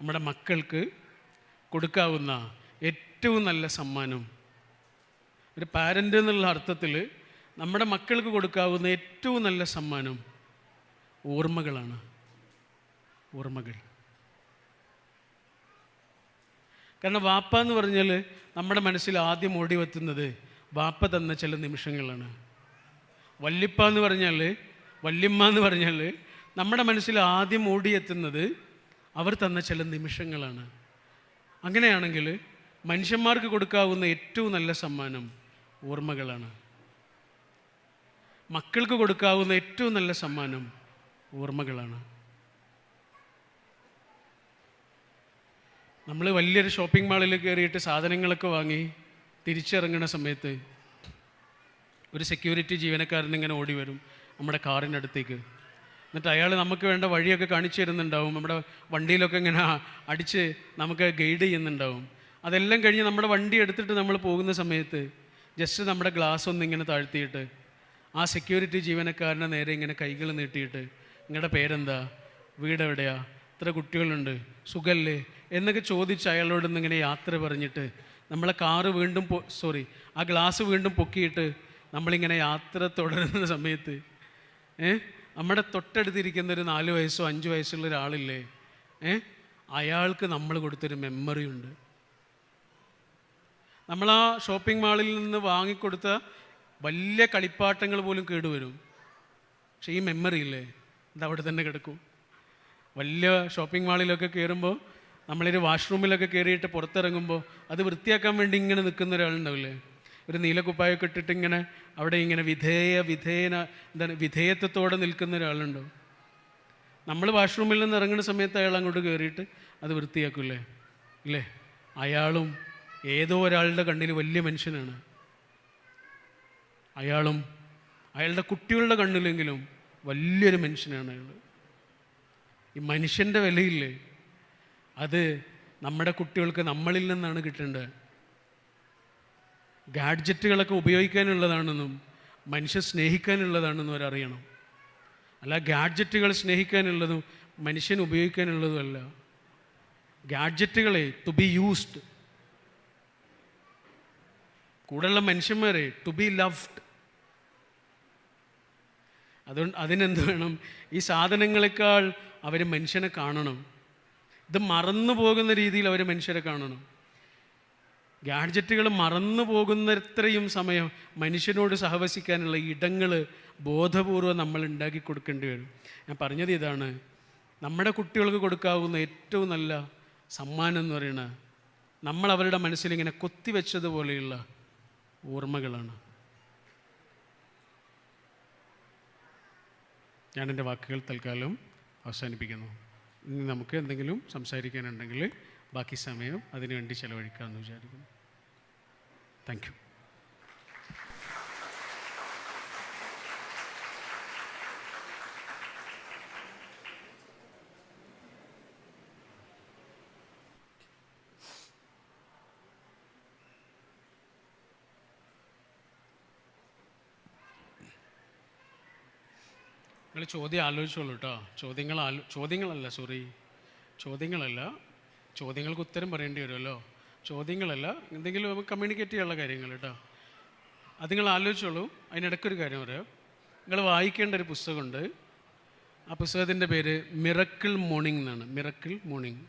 നമ്മുടെ മക്കൾക്ക് കൊടുക്കാവുന്ന ഏറ്റവും നല്ല സമ്മാനം. ഒരു പാരന്റ് എന്നുള്ള അർത്ഥത്തിൽ നമ്മുടെ മക്കൾക്ക് കൊടുക്കാവുന്ന ഏറ്റവും നല്ല സമ്മാനം ഓർമ്മകളാണ്. ഓർമ്മകൾ. കാരണം വാപ്പ എന്ന് പറഞ്ഞാൽ നമ്മുടെ മനസ്സിൽ ആദ്യം ഓടി വെത്തുന്നത് വാപ്പ തന്ന ചില നിമിഷങ്ങളാണ്. വല്യപ്പ എന്ന് പറഞ്ഞാൽ വല്യമ്മ എന്ന് പറഞ്ഞാൽ നമ്മുടെ മനസ്സിൽ ആദ്യം ഓടിയെത്തുന്നത് അവർ തന്ന ചില നിമിഷങ്ങളാണ്. അങ്ങനെയാണെങ്കിൽ മനുഷ്യന്മാർക്ക് കൊടുക്കാവുന്ന ഏറ്റവും നല്ല സമ്മാനം ഓർമ്മകളാണ്. മക്കൾക്ക് കൊടുക്കാവുന്ന ഏറ്റവും നല്ല സമ്മാനം ഓർമ്മകളാണ്. നമ്മൾ വലിയൊരു ഷോപ്പിംഗ് മാളിൽ കയറിയിട്ട് സാധനങ്ങളൊക്കെ വാങ്ങി തിരിച്ചിറങ്ങുന്ന സമയത്ത് ഒരു സെക്യൂരിറ്റി ജീവനക്കാരൻ ഇങ്ങനെ ഓടി വരും നമ്മുടെ കാറിനടുത്തേക്ക്. എന്നിട്ട് അയാൾ നമുക്ക് വേണ്ട വഴിയൊക്കെ കാണിച്ചു തരുന്നുണ്ടാവും. നമ്മുടെ വണ്ടിയിലൊക്കെ ഇങ്ങനെ അടിച്ച് നമുക്ക് ഗൈഡ് ചെയ്യുന്നുണ്ടാവും. അതെല്ലാം കഴിഞ്ഞ് നമ്മുടെ വണ്ടി എടുത്തിട്ട് നമ്മൾ പോകുന്ന സമയത്ത് ജസ്റ്റ് നമ്മുടെ ഗ്ലാസ് ഒന്ന് ഇങ്ങനെ താഴ്ത്തിയിട്ട് ആ സെക്യൂരിറ്റി ജീവനക്കാരനെ നേരെ ഇങ്ങനെ കൈകൾ നീട്ടിയിട്ട് നിങ്ങളുടെ പേരെന്താ? വീട് എവിടെയാ? ഇത്ര കുട്ടികളുണ്ട്. സുഖല്ലേ? എന്നൊക്കെ ചോദിച്ച് അയാളോട് ഇങ്ങനെ യാത്ര പറഞ്ഞിട്ട് നമ്മളെ കാറ് വീണ്ടും സോറി ആ ഗ്ലാസ് വീണ്ടും പൊക്കിയിട്ട് നമ്മളിങ്ങനെ യാത്ര തുടരുന്ന സമയത്ത് ഏ? നമ്മുടെ തൊട്ടടുത്തിരിക്കുന്ന ഒരു നാല് വയസ്സോ അഞ്ച് വയസ്സുള്ള ഒരാളില്ലേ? ഏ? അയാൾക്ക് നമ്മൾ കൊടുത്തൊരു മെമ്മറി ഉണ്ട്. നമ്മൾ ആ ഷോപ്പിംഗ് മാളിൽ നിന്ന് വാങ്ങിക്കൊടുത്ത വലിയ കളിപ്പാട്ടങ്ങൾ പോലും കേടുവരും. പക്ഷേ ഈ മെമ്മറി ഇല്ലേ? ഇത് അവിടെ തന്നെ കിടക്കും. വലിയ ഷോപ്പിംഗ് മാളിലൊക്കെ കയറുമ്പോൾ നമ്മളൊരു വാഷ്റൂമിലൊക്കെ കയറിയിട്ട് പുറത്തിറങ്ങുമ്പോൾ അത് വൃത്തിയാക്കാൻ വേണ്ടി ഇങ്ങനെ നിൽക്കുന്ന ഒരാളുണ്ടാവില്ലേ ഒരു നീലക്കുപ്പായൊക്കെ ഇട്ടിട്ട് ഇങ്ങനെ അവിടെ ഇങ്ങനെ വിധേയ വിധേയന എന്താണ് വിധേയത്വത്തോടെ നിൽക്കുന്ന ഒരാളുണ്ടോ? നമ്മൾ വാഷ്റൂമിൽ നിന്ന് ഇറങ്ങുന്ന സമയത്ത് അയാൾ അങ്ങോട്ട് കയറിയിട്ട് അത് വൃത്തിയാക്കില്ലേ? ഇല്ലേ? അയാളും ഏതോ ഒരാളുടെ കണ്ണിൽ വലിയ മനുഷ്യനാണ്. അയാളും അയാളുടെ കുട്ടികളുടെ കണ്ണിലെങ്കിലും വലിയൊരു മനുഷ്യനാണ് അയാൾ. ഈ മനുഷ്യന്റെ വിലയില്ലേ? അത് നമ്മുടെ കുട്ടികൾക്ക് നമ്മളിൽ നിന്നാണ് കിട്ടേണ്ടത്. ഗാഡ്ജറ്റുകളൊക്കെ ഉപയോഗിക്കാനുള്ളതാണെന്നും മനുഷ്യ സ്നേഹിക്കാനുള്ളതാണെന്നും അവരറിയണം അല്ല ഗാഡ്ജറ്റുകൾ സ്നേഹിക്കാനുള്ളതും മനുഷ്യൻ ഉപയോഗിക്കാനുള്ളതുമല്ല ഗാഡ്ജറ്റുകളെ ടു ബി യൂസ്ഡ് കൂടെയുള്ള മനുഷ്യന്മാരെ ടു ബി ലവ്ഡ് അതുകൊണ്ട് അതിനെന്ത് വേണം? ഈ സാധനങ്ങളെക്കാൾ അവർ മനുഷ്യനെ കാണണം. ഇത് മറന്നു പോകുന്ന രീതിയിൽ അവർ മനുഷ്യരെ കാണണം. ഗാഡ്ജറ്റുകൾ മറന്നു പോകുന്നത്രയും സമയം മനുഷ്യനോട് സഹവസിക്കാനുള്ള ഇടങ്ങൾ ബോധപൂർവം നമ്മൾ ഉണ്ടാക്കി കൊടുക്കേണ്ടി വരും. ഞാൻ പറഞ്ഞത് ഇതാണ്. നമ്മുടെ കുട്ടികൾക്ക് കൊടുക്കാവുന്ന ഏറ്റവും നല്ല സമ്മാനം എന്ന് പറയുന്നത് നമ്മൾ അവരുടെ മനസ്സിൽ മനസ്സിലിങ്ങനെ കൊത്തിവെച്ചതുപോലെയുള്ള ഓർമ്മകളാണ്. ഞാൻ എന്റെ വാക്കുകൾ തൽക്കാലം അവസാനിപ്പിക്കുന്നു. ഇനി നമുക്ക് എന്തെങ്കിലും സംസാരിക്കാനുണ്ടെങ്കിൽ ബാക്കി സമയം അതിനുവേണ്ടി ചെലവഴിക്കാമെന്ന് വിചാരിക്കുന്നു. താങ്ക് യു ചോദ്യം ആലോചിച്ചോളൂ കേട്ടോ. ചോദ്യങ്ങൾ ആലോ ചോദ്യങ്ങളല്ല സോറി ചോദ്യങ്ങളല്ല ചോദ്യങ്ങൾക്ക് ഉത്തരം പറയേണ്ടി വരുമല്ലോ? ചോദ്യങ്ങളല്ല എന്തെങ്കിലും കമ്മ്യൂണിക്കേറ്റ് ചെയ്യാനുള്ള കാര്യങ്ങൾ കേട്ടോ. അത് നിങ്ങൾ ആലോചിച്ചോളൂ. അതിനിടയ്ക്കൊരു കാര്യം പറയാം. നിങ്ങൾ വായിക്കേണ്ട ഒരു പുസ്തകമുണ്ട്. ആ പുസ്തകത്തിന്റെ പേര് മിറക്കിൾ മോർണിംഗ് എന്നാണ്. മിറക്കിൾ മോർണിംഗ്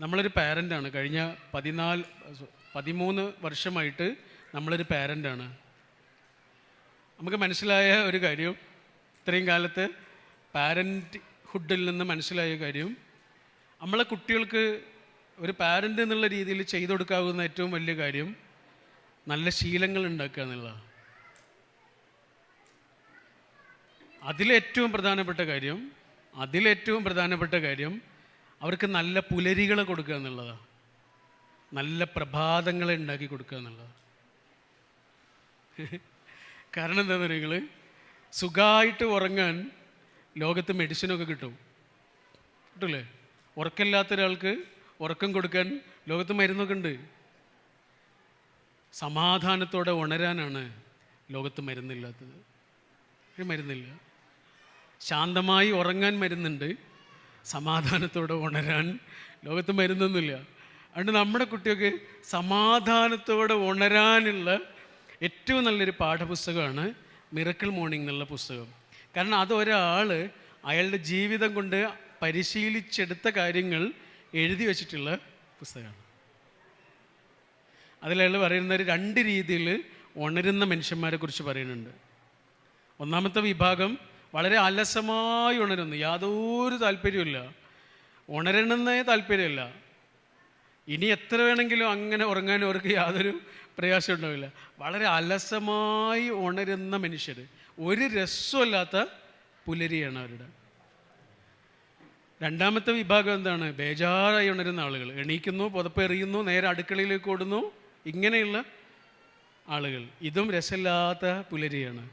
നമ്മളൊരു പാരന്റാണ് കഴിഞ്ഞ പതിനാല് പതിമൂന്ന് വർഷമായിട്ട് നമ്മളൊരു പാരന്റാണ് നമുക്ക് മനസ്സിലായ ഒരു കാര്യം ഇത്രയും കാലത്ത് പാരന്റ് ഹുഡിൽ നിന്ന് മനസ്സിലായ കാര്യം നമ്മളെ കുട്ടികൾക്ക് ഒരു പാരന്റ് എന്നുള്ള രീതിയിൽ ചെയ്തു കൊടുക്കാവുന്ന ഏറ്റവും വലിയ കാര്യം നല്ല ശീലങ്ങൾ ഉണ്ടാക്കുക എന്നുള്ളതാണ്. അതിലേറ്റവും പ്രധാനപ്പെട്ട കാര്യം അതിലേറ്റവും പ്രധാനപ്പെട്ട കാര്യം അവർക്ക് നല്ല പുലരികളെ കൊടുക്കുക എന്നുള്ളതാണ്. നല്ല പ്രഭാതങ്ങളെ ഉണ്ടാക്കി കൊടുക്കുക എന്നുള്ളതാണ്. കാരണം എന്താണെന്ന് നിങ്ങൾ സുഖമായിട്ട് ഉറങ്ങാൻ ലോകത്ത് മെഡിസിനൊക്കെ കിട്ടും. കിട്ടൂലേ? ഉറക്കമില്ലാത്ത ഒരാൾക്ക് ഉറക്കം കൊടുക്കാൻ ലോകത്ത് മരുന്നൊക്കെ ഉണ്ട്. സമാധാനത്തോടെ ഉണരാനാണ് ലോകത്ത് മരുന്നില്ലാത്തത്. മരുന്നില്ല. ശാന്തമായി ഉറങ്ങാൻ മരുന്നുണ്ട്. സമാധാനത്തോടെ ഉണരാൻ ലോകത്ത് മരുന്നൊന്നുമില്ല. അതുകൊണ്ട് നമ്മുടെ കുട്ടികൾക്ക് സമാധാനത്തോടെ ഉണരാനുള്ള ഏറ്റവും നല്ലൊരു പാഠപുസ്തകമാണ് മിറക്കിൾ മോർണിംഗ് എന്നുള്ള പുസ്തകം. കാരണം അതൊരാൾ അയാളുടെ ജീവിതം കൊണ്ട് പരിശീലിച്ചെടുത്ത കാര്യങ്ങൾ എഴുതി വച്ചിട്ടുള്ള പുസ്തകമാണ്. അതിലയാൾ പറയുന്ന രണ്ട് രീതിയിൽ ഉണരുന്ന മനുഷ്യന്മാരെ കുറിച്ച് പറയുന്നുണ്ട്. ഒന്നാമത്തെ വിഭാഗം വളരെ അലസമായി ഉണരുന്നു. യാതൊരു താല്പര്യമില്ല ഉണരണമെന്നേ താല്പര്യമില്ല ഇനി എത്ര വേണമെങ്കിലും അങ്ങനെ ഉറങ്ങാൻ അവർക്ക് യാതൊരു പ്രയാസം ഉണ്ടാവില്ല. വളരെ അലസമായി ഉണരുന്ന മനുഷ്യർ ഒരു രസമില്ലാത്ത പുലരിയാണ് അവരുടെ. രണ്ടാമത്തെ വിഭാഗം എന്താണ്? ബേജാറായി ഉണരുന്ന ആളുകൾ. എണീക്കുന്നു പുതപ്പ് എറിയുന്നു നേരെ അടുക്കളയിലേക്ക് ഓടുന്നു. ഇങ്ങനെയുള്ള ആളുകൾ. ഇതും രസമില്ലാത്ത പുലരിയാണ്.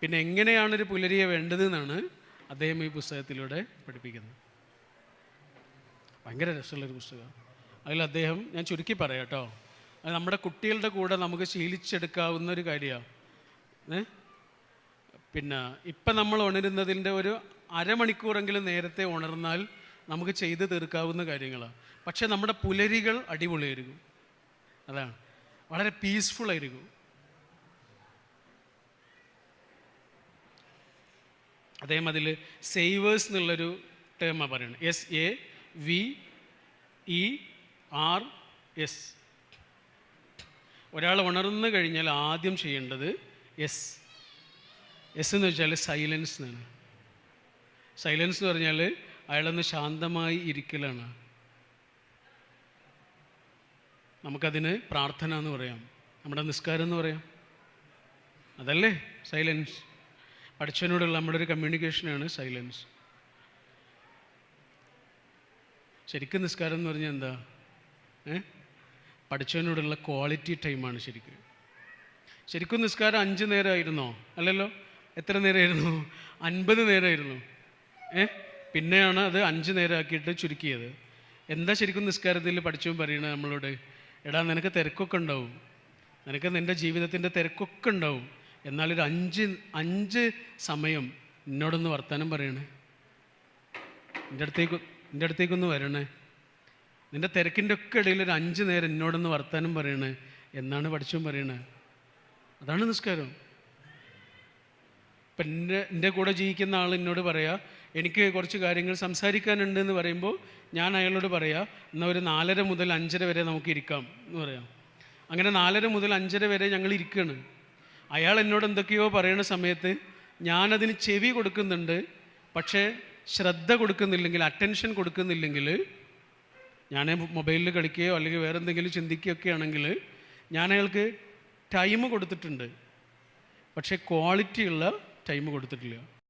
പിന്നെ എങ്ങനെയാണ് ഒരു പുലരിയെ വേണ്ടത് എന്നാണ് അദ്ദേഹം ഈ പുസ്തകത്തിലൂടെ പഠിപ്പിക്കുന്നത്. ഭയങ്കര രസമുള്ളൊരു പുസ്തകം അതിൽ അദ്ദേഹം ഞാൻ ചുരുക്കി പറയാം കേട്ടോ. അത് നമ്മുടെ കുട്ടികളുടെ കൂടെ നമുക്ക് ശീലിച്ചെടുക്കാവുന്ന ഒരു കാര്യമാണ്. പിന്നെ ഇപ്പം നമ്മൾ ഉണരുന്നതിന്റെ ഒരു അരമണിക്കൂറെങ്കിലും നേരത്തെ ഉണർന്നാൽ നമുക്ക് ചെയ്ത് തീർക്കാവുന്ന കാര്യങ്ങളാണ്. പക്ഷേ നമ്മുടെ പുലരികൾ അടിപൊളിയായിരിക്കും. അതാണ്. വളരെ പീസ്ഫുൾ ആയിരിക്കും. അദ്ദേഹം അതിൽ സേവേഴ്സ് എന്നുള്ളൊരു ടേമാണ് പറയുന്നത്. S A V E R S ഒരാൾ ഉണർന്നു കഴിഞ്ഞാൽ ആദ്യം ചെയ്യേണ്ടത് എസ് എസ് എന്ന് വെച്ചാൽ സൈലൻസ് എന്നാണ്. സൈലൻസ് എന്ന് പറഞ്ഞാൽ അയാളൊന്ന് ശാന്തമായി ഇരിക്കലാണ്. നമുക്കതിന് പ്രാർത്ഥന എന്ന് പറയാം. നമ്മുടെ നിസ്കാരം എന്ന് പറയാം. അതല്ലേ? സൈലൻസ് പഠിച്ചവനോടുള്ള നമ്മുടെ ഒരു കമ്മ്യൂണിക്കേഷനാണ് സൈലൻസ് ശരിക്കും നിസ്കാരം എന്ന് പറഞ്ഞാൽ എന്താ? ഏ? പഠിച്ചവനോടുള്ള ക്വാളിറ്റി ടൈമാണ് ശരിക്കും. ശരിക്കും നിസ്കാരം അഞ്ച് നേരമായിരുന്നോ? അല്ലല്ലോ? എത്ര നേരമായിരുന്നു? അൻപത് നേരമായിരുന്നു. ഏ? പിന്നെയാണ് അത് അഞ്ച് നേരമാക്കിയിട്ട് ചുരുക്കിയത്. എന്താ ശരിക്കും നിസ്കാരത്തിൽ പഠിച്ചവൻ പറയണത് നമ്മളോട്? എടാ നിനക്ക് തിരക്കൊക്കെ ഉണ്ടാവും. നിനക്ക് നിന്റെ ജീവിതത്തിന്റെ തിരക്കൊക്കെ ഉണ്ടാവും. എന്നാലൊരു അഞ്ച് അഞ്ച് സമയം എന്നോടൊന്ന് വർത്തമാനം പറയണേ. എന്റെ അടുത്തേക്ക് എന്റെ അടുത്തേക്കൊന്ന് വരണേ. നിന്റെ തിരക്കിന്റെ ഒക്കെ ഇടയിൽ ഒരു അഞ്ച് നേരം എന്നോടൊന്ന് വർത്തമാനം പറയണേ എന്നാണ് പഠിച്ചും പറയണേ. അതാണ് നിസ്കാരം. ഇപ്പം എന്റെ എന്റെ കൂടെ ജീവിക്കുന്ന ആൾ എന്നോട് പറയാ എനിക്ക് കുറച്ച് കാര്യങ്ങൾ സംസാരിക്കാനുണ്ട് എന്ന് പറയുമ്പോൾ ഞാൻ അയാളോട് പറയാം എന്നാൽ ഒരു നാലര മുതൽ അഞ്ചര വരെ നമുക്ക് ഇരിക്കാം എന്ന് പറയാം. അങ്ങനെ നാലര മുതൽ അഞ്ചര വരെ ഞങ്ങൾ ഇരിക്കുകയാണ് അയാൾ എന്നോട് എന്തൊക്കെയോ പറയുന്ന സമയത്ത് ഞാനതിന് ചെവി കൊടുക്കുന്നുണ്ട് പക്ഷേ ശ്രദ്ധ കൊടുക്കുന്നില്ലെങ്കിൽ അറ്റൻഷൻ കൊടുക്കുന്നില്ലെങ്കിൽ ഞാൻ മൊബൈലിൽ കളിക്കുകയോ അല്ലെങ്കിൽ വേറെ എന്തെങ്കിലും ചിന്തിക്കുകയൊക്കെ ആണെങ്കിൽ ഞാൻ അയാൾക്ക് ടൈം കൊടുത്തിട്ടുണ്ട്. പക്ഷേ ക്വാളിറ്റിയുള്ള ടൈം കൊടുത്തിട്ടില്ല.